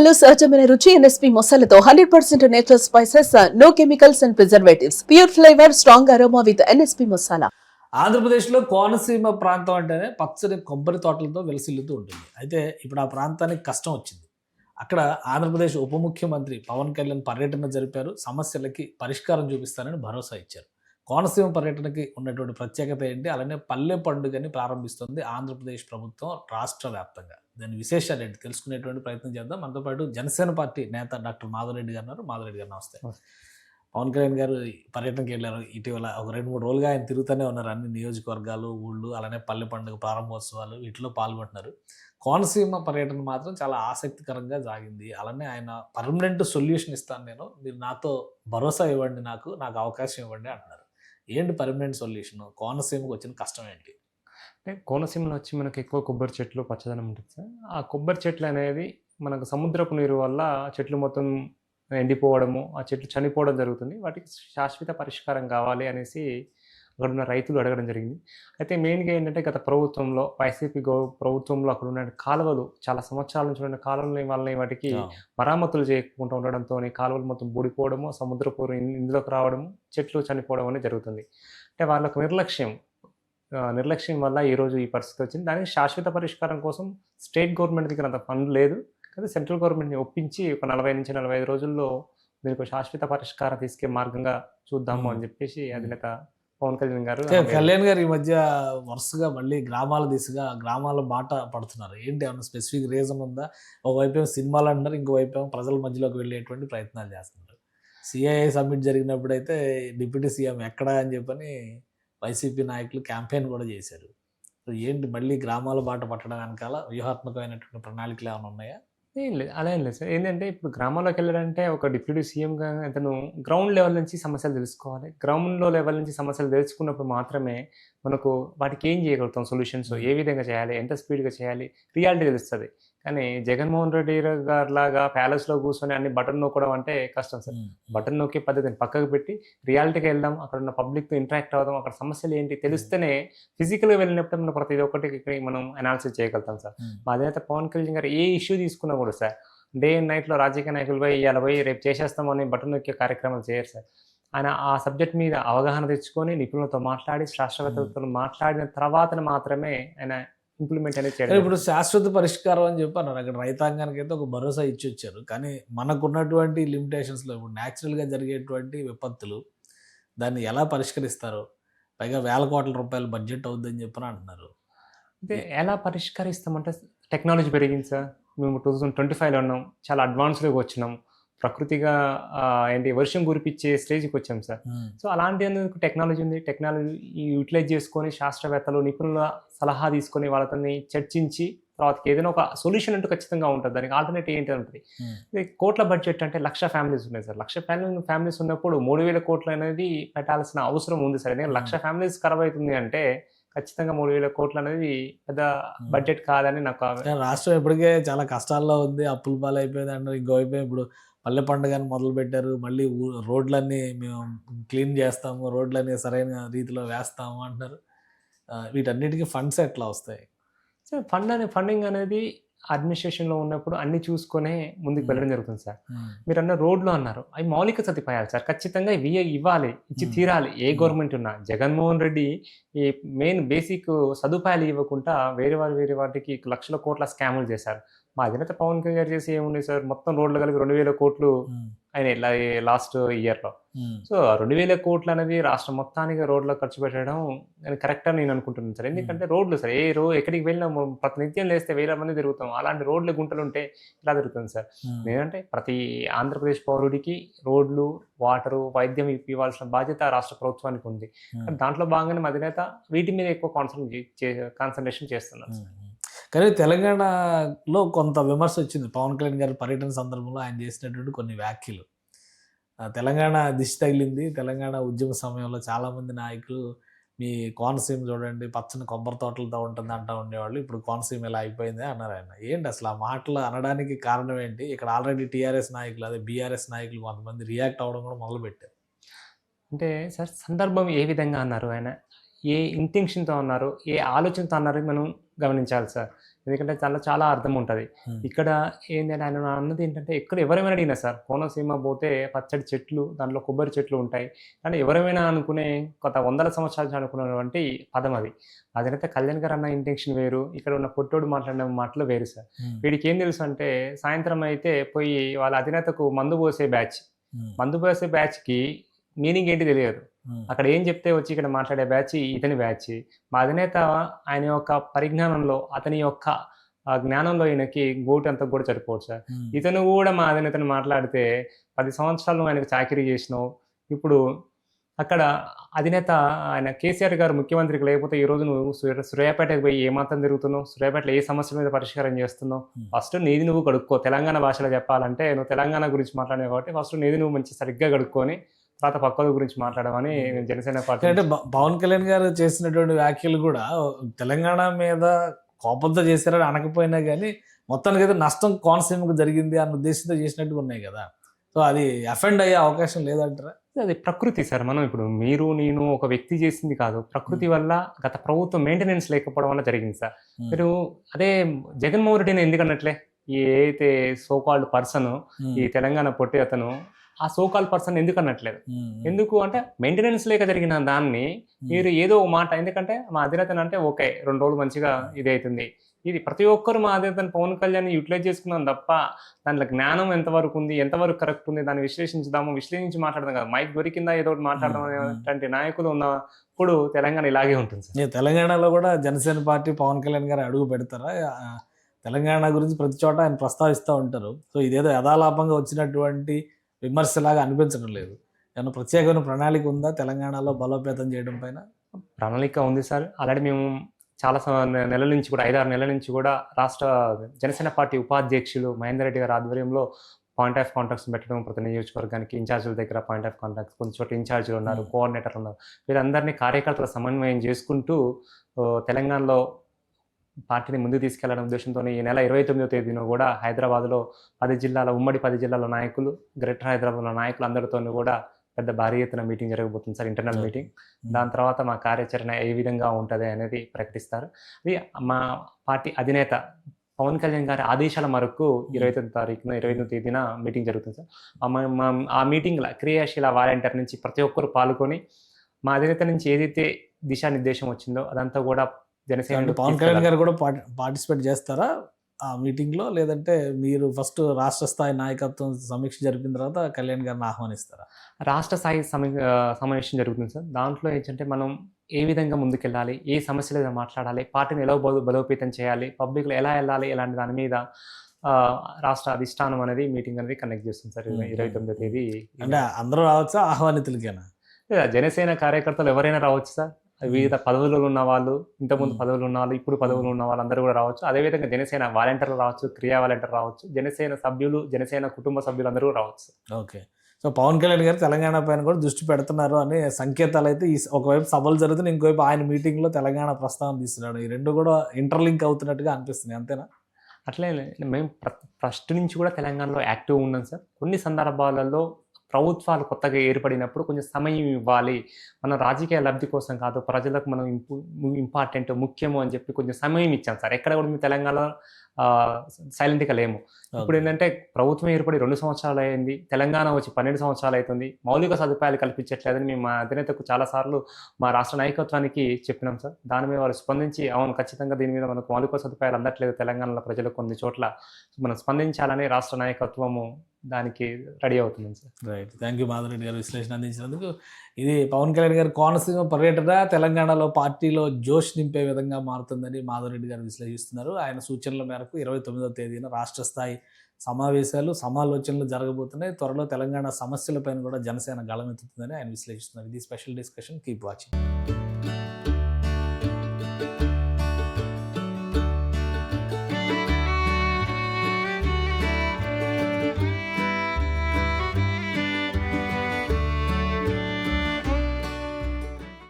మసాలాలు సహజమైన రుచి ఎన్ఎస్పి మసాలాతో hundred percent natural spices no chemicals and preservatives. Pure flavour strong aroma with NSP masala. ఆంధ్రప్రదేశ్లో కోనసీమ ప్రాంతం అంటేనే పచ్చని కొబ్బరి తోటలతో వెలసిల్లుతూ ఉంటుంది. అయితే ఇప్పుడు ఆ ప్రాంతానికి కష్టం వచ్చింది. అక్కడ ఆంధ్రప్రదేశ్ ఉప ముఖ్యమంత్రి పవన్ కళ్యాణ్ పర్యటన జరిపారు. సమస్యలకి పరిష్కారం చూపిస్తారని భరోసా ఇచ్చారు. కోనసీమ పర్యటనకి ఉన్నటువంటి ప్రత్యేకత ఏంటి? అలానే పల్లె పండుగని ప్రారంభిస్తుంది ఆంధ్రప్రదేశ్ ప్రభుత్వం రాష్ట్ర వ్యాప్తంగా. దాని విశేషాలు ఏంటి? తెలుసుకునేటువంటి ప్రయత్నం చేద్దాం. మనతో పాటు జనసేన పార్టీ నేత డాక్టర్ మాధవరెడ్డి గారు ఉన్నారు. మాధవరెడ్డి గారు నమస్తే. పవన్ కళ్యాణ్ గారు పర్యటనకి వెళ్ళారు. ఇటీవల ఒక రెండు మూడు రోజులుగా ఆయన తిరుగుతూనే ఉన్నారు. అన్ని నియోజకవర్గాలు ఊళ్ళు అలానే పల్లె పండుగ ప్రారంభోత్సవాలు వీటిలో పాల్గొంటున్నారు. కోనసీమ పర్యటన మాత్రం చాలా ఆసక్తికరంగా సాగింది. అలానే ఆయన పర్మనెంట్ సొల్యూషన్ ఇస్తాను నేను. మీరు నాతో భరోసా ఇవ్వండి నాకు. నాకు అవకాశం ఇవ్వండి అంటున్నారు. ఏంటి పర్మనెంట్ సొల్యూషన్ కోనసీమకు వచ్చిన కష్టం ఏంటి? అంటే కోనసీమలో వచ్చి మనకి ఎక్కువ కొబ్బరి చెట్లు పచ్చదనం ఉంటుంది సార్. ఆ కొబ్బరి చెట్లు అనేది మనకు సముద్రపు నీరు వల్ల చెట్లు మొత్తం ఎండిపోవడము ఆ చెట్లు చనిపోవడం జరుగుతుంది. వాటికి శాశ్వత పరిష్కారం కావాలి అనేసి అక్కడ ఉన్న రైతులు అడగడం జరిగింది. అయితే మెయిన్గా ఏంటంటే గత ప్రభుత్వంలో వైసీపీ గో ప్రభుత్వంలో అక్కడ ఉన్న కాలువలు చాలా సంవత్సరాల నుంచి ఉన్న కాలువల వల్ల వాటికి మరామతులు చేయకుండా ఉండడంతో కాలువలు మొత్తం బూడిపోవడము సముద్రపు ఇందులోకి రావడము చెట్లు చనిపోవడం అనేది జరుగుతుంది. అంటే వాళ్ళకు నిర్లక్ష్యం నిర్లక్ష్యం వల్ల ఈరోజు ఈ పరిస్థితి వచ్చింది. దానికి శాశ్వత పరిష్కారం కోసం స్టేట్ గవర్నమెంట్ దగ్గర అంత ఫండ్ లేదు. కానీ సెంట్రల్ గవర్నమెంట్ని ఒప్పించి ఒక నలభై నుంచి నలభై ఐదు రోజుల్లో దీనికి శాశ్వత పరిష్కారం తీసుకే మార్గంగా చూద్దాము అని చెప్పేసి అధినేత పవన్ కళ్యాణ్ గారు కళ్యాణ్ గారు ఈ మధ్య వరుసగా మళ్ళీ గ్రామాల దిశగా గ్రామాల బాట పడుతున్నారు. ఏంటి? ఏమన్నా స్పెసిఫిక్ రీజన్ ఉందా? ఒకవైపు ఏమో సినిమాలు అంటారు ఇంకోవైపు ఏమో ప్రజల మధ్యలోకి వెళ్ళేటువంటి ప్రయత్నాలు చేస్తున్నారు. సిఐఏ సబ్మిట్ జరిగినప్పుడు అయితే డిప్యూటీ సీఎం ఎక్కడా అని చెప్పని వైసీపీ నాయకులు క్యాంపెయిన్ కూడా చేశారు. ఏంటి? మళ్ళీ గ్రామాల బాట పట్టడం వెనకాల వ్యూహాత్మకమైనటువంటి ప్రణాళికలు ఏమైనా ఉన్నాయా? ఏం లేదు అలా ఏం లేదు సార్. ఏంటంటే ఇప్పుడు గ్రామాల్లోకి వెళ్ళాలంటే ఒక డిప్యూటీ సీఎంగా అతను గ్రౌండ్ లెవెల్ నుంచి సమస్యలు తెలుసుకోవాలి. గ్రౌండ్లో లెవెల్ నుంచి సమస్యలు తెలుసుకున్నప్పుడు మాత్రమే మనకు వాటికి ఏం చేయగలుగుతాం సొల్యూషన్స్? ఏ విధంగా చేయాలి? ఎంత స్పీడ్గా చేయాలి? రియాలిటీ తెలుస్తుంది. కానీ జగన్మోహన్ రెడ్డి గారు లాగా ప్యాలెస్లో కూర్చొని అన్ని బటన్ నొక్కడం అంటే కష్టం సార్. బటన్ నొక్కే పద్ధతిని పక్కకు పెట్టి రియాలిటీకి వెళ్దాం అక్కడ ఉన్న పబ్లిక్తో ఇంటరాక్ట్ అవుదాం అక్కడ సమస్యలు ఏంటి తెలిస్తేనే ఫిజికల్గా వెళ్ళినప్పుడు మనం ప్రతి ఒక్కటి ఇక్కడ మనం అనాలిసిస్ చేయగలుగుతాం సార్. మా అధినేత పవన్ కళ్యాణ్ గారు ఏ ఇష్యూ తీసుకున్నా కూడా సార్ డే అండ్ నైట్లో రాజకీయ నాయకులు పోయి ఇవాళ పోయి రేపు చేసేస్తామని బటన్ నొక్కే కార్యక్రమాలు చేయరు సార్. ఆయన ఆ సబ్జెక్ట్ మీద అవగాహన తెచ్చుకొని నిపుణులతో మాట్లాడి శాస్త్రవేత్తలతో మాట్లాడిన తర్వాత మాత్రమే ఆయన ఇంప్లిమెంట్ అనేది చేయడం ఇప్పుడు శాశ్వత పరిష్కారం అని చెప్పి అన్నారు. అక్కడ రైతాంగానికి అయితే ఒక భరోసా ఇచ్చి వచ్చారు కానీ మనకున్నటువంటి లిమిటేషన్స్లో ఇప్పుడు న్యాచురల్గా జరిగేటువంటి విపత్తులు దాన్ని ఎలా పరిష్కరిస్తారు? పైగా వేల కోట్ల రూపాయల బడ్జెట్ అవుద్దని చెప్పని అంటున్నారు. అంటే ఎలా పరిష్కరిస్తామంటే టెక్నాలజీ పెరిగింది సార్. మేము టూ థౌజండ్ ట్వంటీ ఫైవ్లో ఉన్నాం. చాలా అడ్వాన్స్డ్గా వచ్చినాం. ప్రకృతిగా ఏంటి వర్షం కురిపించే స్టేజ్కి వచ్చాం సార్. సో అలాంటి అందుకు టెక్నాలజీ ఉంది? టెక్నాలజీ యూటిలైజ్ చేసుకొని శాస్త్రవేత్తలు నిపుణుల సలహా తీసుకొని వాళ్ళతో చర్చించి తర్వాత ఏదైనా ఒక సొల్యూషన్ అంటూ ఖచ్చితంగా ఉంటుంది. దానికి ఆల్టర్నేటివ్ ఏంటి ఉంటుంది కోట్ల బడ్జెట్ అంటే లక్ష ఫ్యామిలీస్ ఉన్నాయి సార్. లక్ష ఫ్యామిలీ ఫ్యామిలీస్ ఉన్నప్పుడు మూడు వేల కోట్లు అనేది పెట్టాల్సిన అవసరం ఉంది సార్. ఎందుకంటే లక్ష ఫ్యామిలీస్ ఖరాబ్ అవుతుంది అంటే ఖచ్చితంగా మూడు వేల కోట్లు అనేది పెద్ద బడ్జెట్ కాదని నాకు రాష్ట్రం ఇప్పటికే చాలా కష్టాల్లో ఉంది. అప్పుల పాలు అయిపోయింది అంటారు ఇంకోవైపు ఇప్పుడు పల్లె పండుగని మొదలు పెట్టారు మళ్ళీ రోడ్లన్నీ మేము క్లీన్ చేస్తాము రోడ్లన్నీ సరైన రీతిలో వేస్తాము అంటున్నారు. వీటన్నిటికీ ఫండ్స్ ఎట్లా వస్తాయి? సో ఫండ్ అనే ఫండింగ్ అనేది అడ్మినిస్ట్రేషన్లో ఉన్నప్పుడు అన్ని చూసుకొనే ముందుకు వెళ్ళడం జరుగుతుంది సార్. మీరు అన్న రోడ్లు అన్నారు. అవి మౌలిక సదుపాయాలు సార్. ఖచ్చితంగా ఇవి ఇవ్వాలి? ఇచ్చి. తీరాలి. ఏ. గవర్నమెంట్ ఉన్నా. జగన్మోహన్ రెడ్డి ఈ మెయిన్ బేసిక్ సదుపాయాలు ఇవ్వకుండా వేరే వారు వేరే వాటికి లక్షల కోట్ల స్కాములు చేశారు. మా అధినేత పవన్ కళ్యాణ్ గారు చేసి ఏముంది సార్? మొత్తం రోడ్లు కలిపి రెండు వేల కోట్లు ఆయన లాస్ట్ ఇయర్లో సో రెండు వేల కోట్లు అనేది రాష్ట్రం మొత్తానికి రోడ్లో ఖర్చు పెట్టడం నేను కరెక్ట్ అని నేను అనుకుంటున్నాను సార్. ఎందుకంటే రోడ్లు సార్ ఏ రో ఎక్కడికి వెళ్ళినా మనం ప్రతి నిత్యం లేస్తే వేల మంది తిరుగుతాం. అలాంటి రోడ్లు గుంటలు ఉంటే ఇలా తిరుగుతుంది సార్. ఏంటంటే ప్రతి ఆంధ్రప్రదేశ్ పౌరుడికి రోడ్లు వాటరు వైద్యం ఇవ్వాల్సిన బాధ్యత రాష్ట్ర ప్రభుత్వానికి ఉంది. దాంట్లో భాగంగానే మా అధినేత వీటి మీద ఎక్కువ కాన్సన్ట్రేట్ కాన్సన్ట్రేషన్ చేస్తున్నారు సార్. కానీ తెలంగాణలో కొంత విమర్శ వచ్చింది. పవన్ కళ్యాణ్ గారి పర్యటన సందర్భంలో ఆయన చేసినటువంటి కొన్ని వ్యాఖ్యలు. తెలంగాణ దిశ తగిలింది. తెలంగాణ ఉద్యమ సమయంలో చాలామంది నాయకులు మీ కోనసీమ చూడండి పచ్చని కొబ్బరి తోటలతో ఉంటుంది అంటూ ఉండేవాళ్ళు. ఇప్పుడు కోనసీమ ఇలా అయిపోయింది అన్నారు ఆయన. ఏంటి అసలు ఆ మాటలు అనడానికి కారణం ఏంటి? ఇక్కడ ఆల్రెడీ టీఆర్ఎస్ నాయకులు అదే బీఆర్ఎస్ నాయకులు కొంతమంది రియాక్ట్ అవ్వడం కూడా మొదలుపెట్టారు. అంటే సార్ సందర్భం ఏ విధంగా అన్నారు ఆయన? ఏ ఇంటెన్షన్తో అన్నారు? ఏ ఆలోచనతో అన్నారు? మనం గమనించాలి సార్. ఎందుకంటే చాలా చాలా అర్థం ఉంటుంది. ఇక్కడ ఏంటంటే ఆయన అన్నది ఏంటంటే ఎక్కడ ఎవరైనా అడిగినా సార్. కోనసీమ పోతే పచ్చడి చెట్లు దాంట్లో కొబ్బరి చెట్లు ఉంటాయి. కానీ ఎవరైనా అనుకునే కొత్త వందల సంవత్సరాల అనుకున్నటువంటి పదం అది. అదైతే కళ్యాణ్ గారు అన్న ఇంటెన్షన్ వేరు ఇక్కడ ఉన్న పొట్టోడు మాట్లాడిన మాటలు వేరు సార్. వీడికి ఏం తెలుసు అంటే సాయంత్రం అయితే పోయి వాళ్ళ అధినేతకు మందు పోసే బ్యాచ్. మందు పోసే బ్యాచ్కి మీనింగ్ ఏంటి తెలియదు. అక్కడ ఏం చెప్తే వచ్చి ఇక్కడ మాట్లాడే బ్యాచ్ ఇతని బ్యాచ్. మా అధినేత ఆయన యొక్క పరిజ్ఞానంలో అతని యొక్క జ్ఞానంలో ఈయనకి గోటు అంతా కూడా సరిపోవచ్చు సార్. ఇతను కూడా మా అధినేతను మాట్లాడితే పది సంవత్సరాలు ఆయనకు చాకరీ చేసినావు. ఇప్పుడు అక్కడ అధినేత ఆయన కేసీఆర్ గారు ముఖ్యమంత్రికి లేకపోతే ఈ రోజు నువ్వు సూర్య- సూర్యాపేటకు పోయి ఏమాత్రం తిరుగుతున్నావు? సూర్యాపేటలో ఏ సమస్య మీద పరిష్కారం చేస్తున్నావు. ఫస్ట్ నీది నువ్వు కడుక్కో. తెలంగాణ భాషలో చెప్పాలంటే నువ్వు తెలంగాణ గురించి మాట్లాడావు కాబట్టి ఫస్ట్ నీది నువ్వు మంచి సరిగ్గా కడుక్కొని తర్వాత పక్కల గురించి మాట్లాడమని జనసేన పార్టీ అంటే పవన్ కళ్యాణ్ గారు చేసినటువంటి వ్యాఖ్యలు కూడా తెలంగాణ మీద కోపంతో చేశారని అనకపోయినా కానీ మొత్తానికి అయితే నష్టం కోనసీమకు జరిగింది అన్న ఉద్దేశంతో చేసినట్టుగా ఉన్నాయి కదా. సో అది అఫెండ్ అయ్యే అవకాశం లేదంటారా? అది ప్రకృతి సార్ మనం ఇప్పుడు మీరు నేను ఒక వ్యక్తి చేసింది కాదు. ప్రకృతి వల్ల గత ప్రభుత్వం మెయింటెనెన్స్ లేకపోవడం వల్ల జరిగింది సార్. మీరు అదే జగన్మోహన్ రెడ్డిని ఎందుకన్నట్లే? ఈ అయితే సోకాల్డ్ పర్సన్ ఈ తెలంగాణ పొట్టి అతను ఆ సోకాల్ పర్సన్ ఎందుకు అనట్లేదు? ఎందుకు అంటే మెయింటెనెన్స్ లేక జరిగిన దాన్ని మీరు ఏదో ఒక మాట ఎందుకంటే మా అధినేతను అంటే ఓకే రెండు రోజులు మంచిగా ఇది అవుతుంది ఇది ప్రతి ఒక్కరు మా అధినేతను పవన్ కళ్యాణ్ యూటిలైజ్ చేసుకున్నాం తప్ప దాంట్లో జ్ఞానం ఎంతవరకు ఉంది ఎంతవరకు కరెక్ట్ ఉంది దాన్ని విశ్లేషించుదాము విశ్లేషించి మాట్లాడదాం కదా. మైక్ దొరికిందా ఏదో ఒకటి మాట్లాడదాం. అనేటువంటి నాయకులు ఉన్నప్పుడు తెలంగాణ ఇలాగే ఉంటుంది తెలంగాణలో కూడా జనసేన పార్టీ పవన్ కళ్యాణ్ గారు అడుగు పెడతారా? తెలంగాణ గురించి ప్రతి చోట ఆయన ప్రస్తావిస్తూ ఉంటారు. సో ఇదేదో యథాలాపంగా వచ్చినటువంటి విమర్శలాగా అనిపించడం లేదు. ఏమైనా ప్రత్యేకమైన ప్రణాళిక ఉందా? తెలంగాణలో బలోపేతం చేయడం పైన? ప్రణాళిక ఉంది సార్. ఆల్రెడీ మేము చాలా నెలల నుంచి కూడా ఐదారు నెలల నుంచి కూడా రాష్ట్ర జనసేన పార్టీ ఉపాధ్యక్షులు మహేందర్ రెడ్డి గారి ఆధ్వర్యంలో పాయింట్ ఆఫ్ కాంటాక్ట్స్ పెట్టడం ప్రతి నియోజకవర్గానికి ఇన్ఛార్జీల దగ్గర పాయింట్ ఆఫ్ కాంటాక్ట్స్ కొన్ని చోట్ల ఇన్ఛార్జీలు ఉన్నారు Hmm. కోఆర్డినేటర్ ఉన్నారు. వీరందరినీ కార్యకర్తల సమన్వయం చేసుకుంటూ తెలంగాణలో పార్టీని ముందుకు తీసుకెళ్ళడం ఉద్దేశంతో ఈ నెల ఇరవై తొమ్మిదో తేదీన కూడా హైదరాబాద్లో పది జిల్లాల ఉమ్మడి పది జిల్లాల నాయకులు గ్రేటర్ హైదరాబాద్లో నాయకులు అందరితో కూడా పెద్ద భారీ ఎత్తున మీటింగ్ జరగబోతుంది సార్ ఇంటర్నల్. మీటింగ్ దాని తర్వాత మా కార్యాచరణ ఏ విధంగా ఉంటుంది అనేది ప్రకటిస్తారు. అది మా పార్టీ అధినేత పవన్ కళ్యాణ్ గారి ఆదేశాల మేరకు ఇరవై తొమ్మిది తారీఖున ఇరవై ఎనిమిది తేదీన మీటింగ్ జరుగుతుంది సార్. ఆ మీటింగ్లో క్రియాశీల వాలంటీర్ నుంచి ప్రతి ఒక్కరు పాల్గొని మా అధినేత నుంచి ఏదైతే దిశానిర్దేశం వచ్చిందో అదంతా కూడా జనసేన పవన్ కళ్యాణ్ గారు కూడా పార్టిసిపేట్ చేస్తారా ఆ మీటింగ్లో లేదంటే మీరు ఫస్ట్ రాష్ట్ర స్థాయి నాయకత్వం సమీక్ష జరిపిన తర్వాత కళ్యాణ్ గారిని ఆహ్వానిస్తారా? రాష్ట్ర స్థాయి సమావేశం జరుగుతుంది సార్. దాంట్లో ఏంటంటే మనం ఏ విధంగా ముందుకెళ్ళాలి ఏ సమస్యల మీద మాట్లాడాలి పార్టీని ఎలా బలో బలోపేతం చేయాలి పబ్లిక్లో ఎలా వెళ్ళాలి ఇలాంటి దాని మీద ఆ, రాష్ట్ర అధిష్టానం అనేది మీటింగ్ అనేది కండక్ట్ చేస్తుంది సార్. ఇరవై తొమ్మిదో తేదీ. అంటే అందరూ రావచ్చా? ఆహ్వానితులకేనా? లేదా జనసేన కార్యకర్తలు ఎవరైనా రావచ్చు సార్. వివిధ పదవులు ఉన్న వాళ్ళు ఇంతకుముందు. పదవులు ఉన్న వాళ్ళు ఇప్పుడు పదవులు ఉన్న వాళ్ళు అందరూ కూడా రావచ్చు. అదేవిధంగా జనసేన వాలంటీర్లు రావచ్చు క్రియా వాలంటీర్ రావచ్చు జనసేన సభ్యులు జనసేన కుటుంబ సభ్యులు అందరూ రావచ్చు. ఓకే. సో పవన్ కళ్యాణ్ గారు తెలంగాణ పైన కూడా దృష్టి పెడుతున్నారు అనే సంకేతాలు అయితే ఈ ఒకవైపు సభలు జరుగుతున్నాయి ఇంకోవైపు ఆయన మీటింగ్లో తెలంగాణ ప్రస్తావన తీస్తున్నాడు. ఈ రెండు కూడా ఇంటర్లింక్ అవుతున్నట్టుగా అనిపిస్తుంది అంతేనా? అట్లే మేము ఫస్ట్ నుంచి కూడా తెలంగాణలో యాక్టివ్ ఉన్నాం సార్. కొన్ని సందర్భాలలో ప్రభుత్వాలు కొత్తగా ఏర్పడినప్పుడు కొంచెం సమయం ఇవ్వాలి. మన రాజకీయ లబ్ధి కోసం కాదు ప్రజలకు మనం ఇంపు ఇంపార్టెంట్ ముఖ్యము అని చెప్పి కొంచెం సమయం ఇచ్చాం సార్. ఎక్కడ కూడా మేము తెలంగాణ సైలెంట్గా లేము. ఇప్పుడు ఏంటంటే ప్రభుత్వం ఏర్పడి రెండు సంవత్సరాలు అయింది. తెలంగాణ వచ్చి పన్నెండు సంవత్సరాలు అవుతుంది. మౌలిక సదుపాయాలు కల్పించట్లేదని మేము మా అధినేతకు చాలాసార్లు మా రాష్ట్ర నాయకత్వానికి చెప్పినాం సార్. దాని మీద వారు స్పందించి అవును ఖచ్చితంగా దీని మీద మనకు మౌలిక సదుపాయాలు అందట్లేదు తెలంగాణలో ప్రజలకు కొన్ని చోట్ల. మనం స్పందించాలని రాష్ట్ర నాయకత్వము దానికి రెడీ అవుతున్నాం sir. Right. Thank you Madhavreddy గారు విశ్లేషణ అందించినందుకు. ఇది పవన్ కళ్యాణ్ గారి కోనసీమ పర్యటన తెలంగాణలో పార్టీలో జోష్ నింపే విధంగా మారుతుందని మాధవరెడ్డి గారు విశ్లేషిస్తున్నారు. ఆయన సూచనల మేరకు ఇరవై తొమ్మిదవ తేదీన రాష్ట్ర స్థాయి సమావేశాలు సమాలోచనలు జరగబోతున్నాయి. త్వరలో తెలంగాణ సమస్యలపైన కూడా జనసేన గళమెత్తుతుందని ఆయన విశ్లేషిస్తున్నారు. ఇది స్పెషల్ డిస్కషన్. Keep watching.